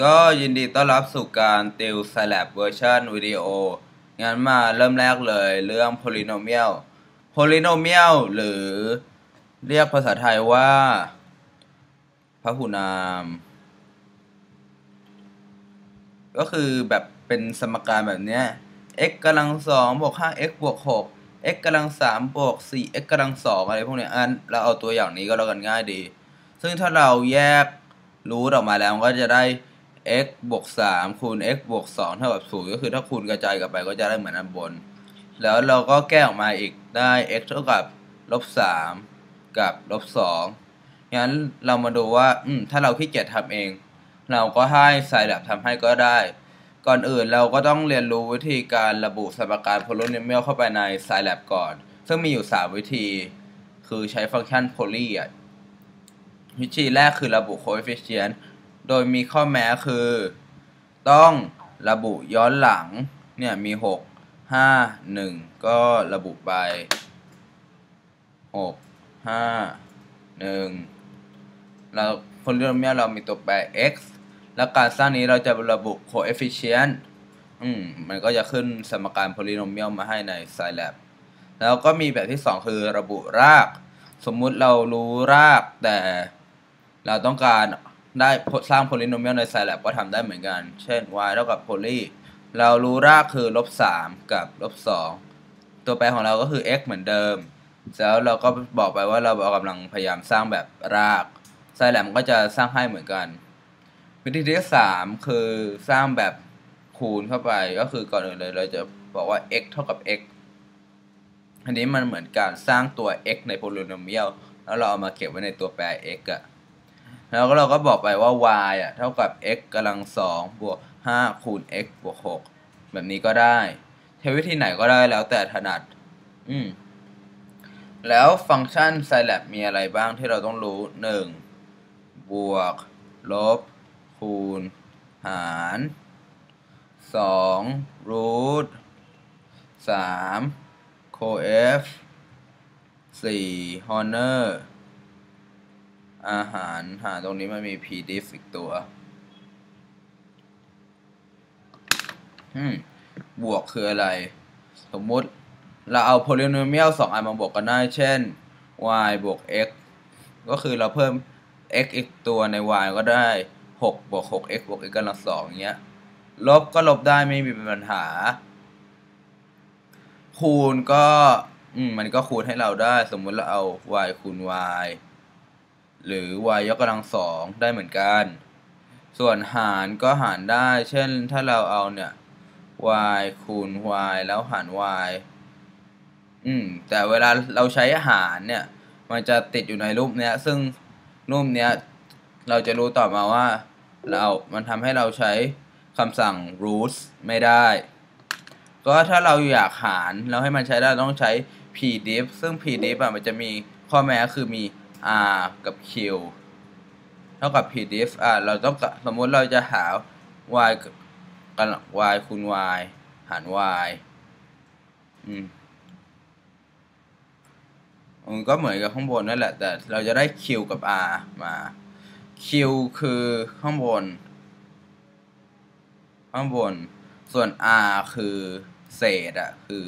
ก็ยินดีต้อนรับสู่การติว Scilab เวอร์ชันวิดีโอ งั้นมาเริ่มแรกเลยเรื่อง polynomial polynomial หรือเรียกภาษาไทยว่าพหุนาม ก็คือแบบเป็นสมการแบบเนี้ย x กำลังสองบวกห้า x บวกหก x กำลังสามบวกสี่ x กำลังสองอะไรพวกเนี้ยอันเราเอาตัวอย่างนี้ก็แล้วกันง่ายดี ซึ่งถ้าเราแยกรูทออกมาแล้วก็จะได้ x บวก3คูณ x บวก2เท่ากับ0ก็คือถ้าคูณกระจายกันไปก็จะได้เหมือนอันบน แล้วเราก็แก้ออกมาอีกได้ x เท่ากับลบ3กับลบ2งั้นเรามาดูว่าอืมถ้าเราขี้เกียจทำเอง เราก็ให้ Scilab ทำให้ก็ได้ ก่อนอื่นเราก็ต้องเรียนรู้วิธีการระบุสมการ polynomial เข้าไปใน Scilab ก่อน ซึ่งมีอยู่ 3 วิธี คือใช้ฟังก์ชัน poly วิธีแรกคือระบุ coefficient โดยมีข้อแม้คือ ต้องระบุย้อนหลัง เนี่ยมีหกห้าหนึ่งก็ระบุไปหกห้าหนึ่งเราคนเรื่องนี้เรามีตัวแปร x แล้วการสร้างนี้เราจะระบุ coefficient อืมมันก็จะขึ้นสมการ polynomial มาให้ใน Scilab แล้วก็มีแบบที่ 2 คือระบุราก สมมุติเรารู้รากแต่เราต้องการ ได้สร้าง polynomial ใน Scilab ก็ทำได้เหมือนกัน เช่น y เท่ากับ poly เรารู้รากคือลบ3กับลบ2ตัวแปรของเราก็คือ x เหมือนเดิม แล้วเราก็บอกไปว่าเรากำลังพยายามสร้างแบบราก Scilab ก็จะสร้างให้เหมือนกัน วิธีที่ 3 คือสร้างแบบคูณเข้าไปก็คือก่อนอื่นเลยเราจะบอกว่า x เท่ากับ x อันนี้มันเหมือนการสร้างตัว x ใน polynomial แล้วเราเอามาเก็บไว้ในตัวแปร x อะ แล้วก็เราก็บอกไปว่า y อะเท่ากับ x กำลังสองบวกห้าคูณ x บวกหกแบบนี้ก็ได้ใช้วิธีไหนก็ได้แล้วแต่ถนัด อืม แล้วฟังก์ชัน Scilab มีอะไรบ้างที่เราต้องรู้ 1. บวก ลบ คูณ หาร 2. root 3. coef 4. honor อ อาหารหาตรงนี้มันมี pdif อีกตัวอืมบวกคืออะไร สมมุติเราเอา polynomial สองอันมาบวกกันได้ เช่น y บวก x ก็คือเราเพิ่ม x อีกตัวใน y ก็ได้ 6 บวก 6 x บวก x กำลังสองเงี้ย ลบก็ลบได้ไม่มีปัญหา คูณก็ อืม มันก็คูณให้เราได้ สมมุติเราเอา y คูณ y หรือ y ยกกำลังสองได้เหมือนกัน ส่วนหารก็หารได้ เช่นถ้าเราเอาเนี่ย y คูณ y แล้วหาร y อืมแต่เวลาเราใช้หารเนี่ย มันจะติดอยู่ในรูปเนี้ย ซึ่งรูปเนี้ย เราจะรู้ต่อมาว่า เรา มันทำให้เราใช้คำสั่ง roots ไม่ได้ ก็ถ้าเราอยากหาร เราให้มันใช้ได้ต้องใช้ pdiff ซึ่ง pdiff อะมันจะมีข้อแม้คือมี r กับ q เท่ากับ pdiff อะเราต้องสมมติเราจะหา y กัน y คูณ y หาร y อืมมันก็เหมือนกับข้างบนนั่นแหละ แต่เราจะได้ q กับ r มา q คือข้างบน ข้างบน ส่วน r คือเศษอะคือ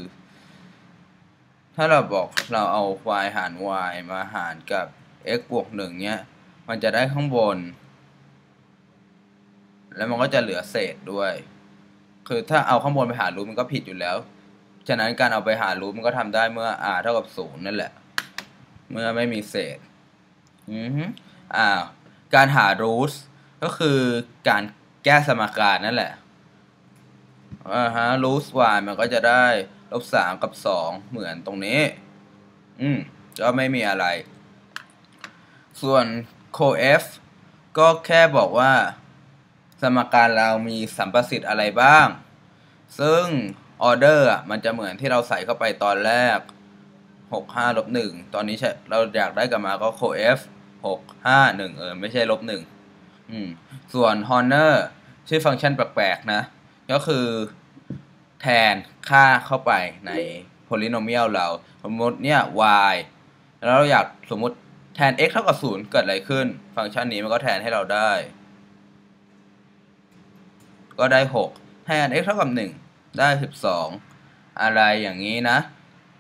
ถ้าเราบอกเราเอา y หาร y มาหารกับ x บวกหนึ่งเนี้ย มันจะได้ข้างบน แล้วมันก็จะเหลือเศษด้วย คือถ้าเอาข้างบนไปหารูทมันก็ผิดอยู่แล้ว ฉะนั้นการเอาไปหารูทมันก็ทำได้เมื่อ r เท่ากับศูนย์นั่นแหละ เมื่อไม่มีเศษ อือฮึอ่าการหารูทก็คือการแก้สมการนั่นแหละอ่าฮะรูท y มันก็จะได้ลบสามกับสองเหมือนตรงนี้ อืม ก็ไม่มีอะไร ส่วน coef ก็แค่บอกว่า สมการเรามีสัมประสิทธิ์อะไรบ้าง ซึ่งออเดอร์มันจะเหมือนที่เราใส่เข้าไปตอนแรก 6 5ลบ1ตอนนี้ใช่เราอยากได้กลับมาก็ coef 6 5 1 เออ ไม่ใช่ลบ1อืม ส่วน honor ชื่อฟังก์ชันแปลกๆนะ ก็คือแทนค่าเข้าไปใน polynomial เรา สมมติเนี่ย y แล้วเราอยากสมมติ แทน x เท่ากับ 0 เกิดอะไรขึ้น ฟังก์ชันนี้มันก็แทนให้เราได้ ก็ได้หกให้อัน x เท่ากับหนึ่งได้สิบสอะไรอย่างนี้นะ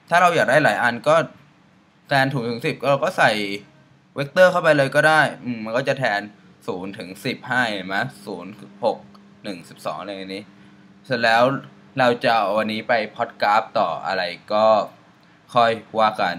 ถ้าเราอยากได้หลายอันก็แทนถูถึงสิบเราก็ใส่เวกเตอร์เข้าไปเลยก็ได้มมันก็จะแทนศูนย์ถึงสิบให้เห็นไหมศูนย์หกหนึ่งสิบสองอะไรอย่างนี้ เสร็จแล้วเราจะเอาวันนี้ไปพอดกราฟต่ออะไรก็ค่อยว่ากัน